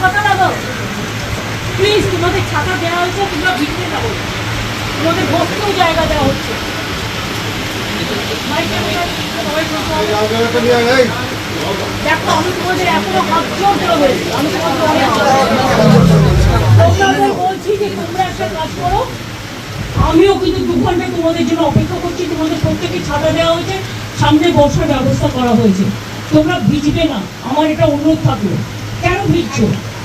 ছাতা প্লিজ তোমাদের ছাতা দেওয়া হয়েছে, তোমরা যাব তোমাদের জায়গা দেওয়া হচ্ছে। একটা কাজ করো। আমিও কিন্তু দু ঘণ্টা তোমাদের জন্য অপেক্ষা করছি। তোমাদের প্রত্যেকে ছাতা দেওয়া হয়েছে। সামনে বসার ব্যবস্থা করা হয়েছে। তোমরা ভিজবে না। আমার এটা অনুরোধ থাকল। কেন ভিজছো?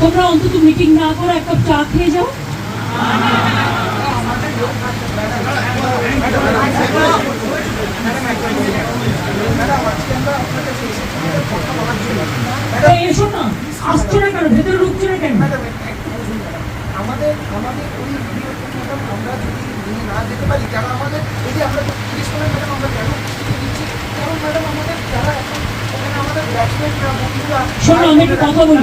তোমরা অন্তত মিটিং না করে এক কাপ চা খেয়ে যাও। এসো না আসছো না কেন? ভেতরে ঢুকছো না কেন? আমাদের আমাদের ওই আমরা যদি নিয়ে না যেতে পারি আমাদের এই যে আমরা তিরিশ করে ম্যাডাম আমরা কেন দিচ্ছি কারণ ম্যাডাম আমাদের যারা এখন ওখানে আমাদের ব্যাটসম্যান শোনো আমি একটা কথা বলি।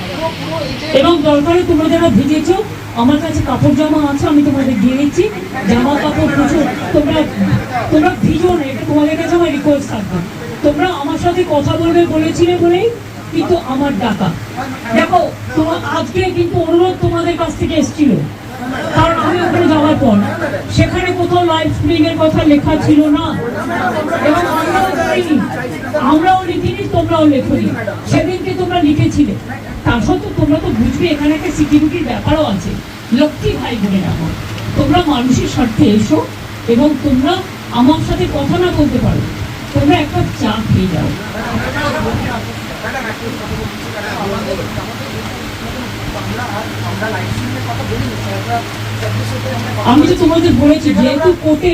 এবং দরকারে তোমরা যারা ভিজেছো, আমার কাছে কাপড় জামা আছে, আমি তোমাদের দিয়ে দিচ্ছি। জামা কাপড় প্রচুর তোমরা তোমরা ভিজো না, এটা তোমাদের কাছে আমার রিকোয়েস্ট থাকবে। তোমরা আমার সাথে কথা বলবে বলেছিলে বলেই কিন্তু আমার ডাকা। দেখো তোমার আজকে কিন্তু অনুরোধ তোমাদের কাছ থেকে এসেছিল। কারণ আমি ওখানে যাওয়ার পর, সেখানে কোথাও লাইভ স্ট্রিমিং এর কথা লেখা ছিল না। এবং আমরাও করিনি আমরাও লিখিনি তোমরাও লেখনি। সেদিনকে তোমরা লিখেছিলে। তা সত্ত্বেও তোমরা তো বুঝবে, এখানে একটা সিকিউরিটির ব্যাপারও আছে। লক্ষ্মী ভাই বোনের আমার তোমরা মানুষের স্বার্থে এসো এবং তোমরা আমার সাথে কথা না বলতে পারো। তোমরা একটা চা খেয়ে যাও। আমি তো তোমাদের বলেছি, যেহেতু কোর্টে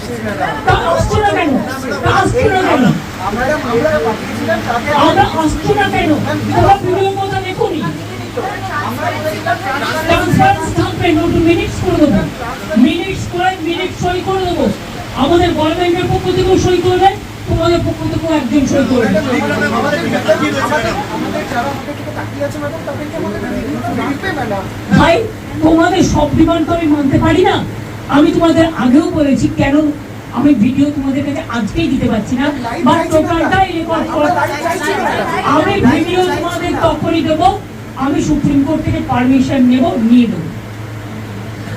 ম্যাডাম তা আসছো না কেন তা না কেন আমরা আমরা আসছো না কেন তোমরা ভিডিও কথা দেখো নি আমরা বলেছিলাম ট্রান্সপারেন্স থাকবে নোট মিনিটস করে দেবো মিনিটস করে মিনিট সই করে দেবো আমাদের গভর্নমেন্টের পক্ষ থেকেও সই করবে তোমাদের পক্ষ থেকেও একজন সই করবে ভাই তোমাদের সব ডিমান্ড তো আমি মানতে পারি না। আমি তোমাদের আগেও বলেছি কেন আমি ভিডিও তোমাদের কাছে আজকেই দিতে পারছি না বা টোটালটাই রেকর্ড। আমি ভিডিও তোমাদের তখনই দেবো আমি সুপ্রিম কোর্ট থেকে পারমিশন নেব নিয়ে দেবো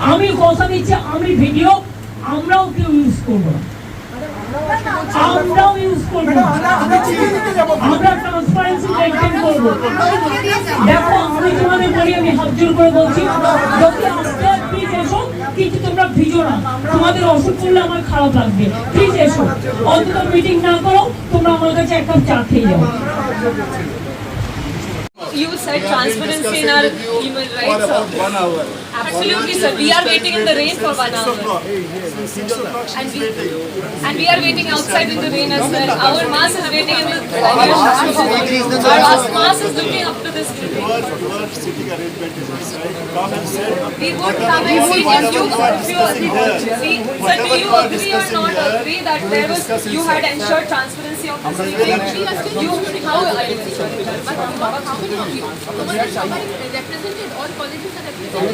আমি কথা দিচ্ছি আমি ভিডিও আমরাও কেউ ইউজ করব না। আমরাও ইউজ করব আমরা- ট্রান্সপারেন্সি মেনটেন করব। দেখো আমি তোমাদের বলি আমি হাত জোর করে বলছি যদি আসতে এসো কিন্তু তোমরা ভিজো না তোমাদের অসুখ করলে আমার খারাপ লাগবে প্লিজ এসো অন্তত মিটিং না করো তোমরা আমার কাছে এক কাপ চা খেয়ে যাও You said transparency in our human For rights. about one hour. Absolutely, sir. We are waiting in the rain for one hour. And we, and we are waiting outside in the rain as well. Our mass is waiting in the rain. Our mass is looking up to this We would come and see if you, if you, see, sir, do you agree or not agree that there was, you had ensured transparency of this meeting? You, how, how many of you? Someone represented all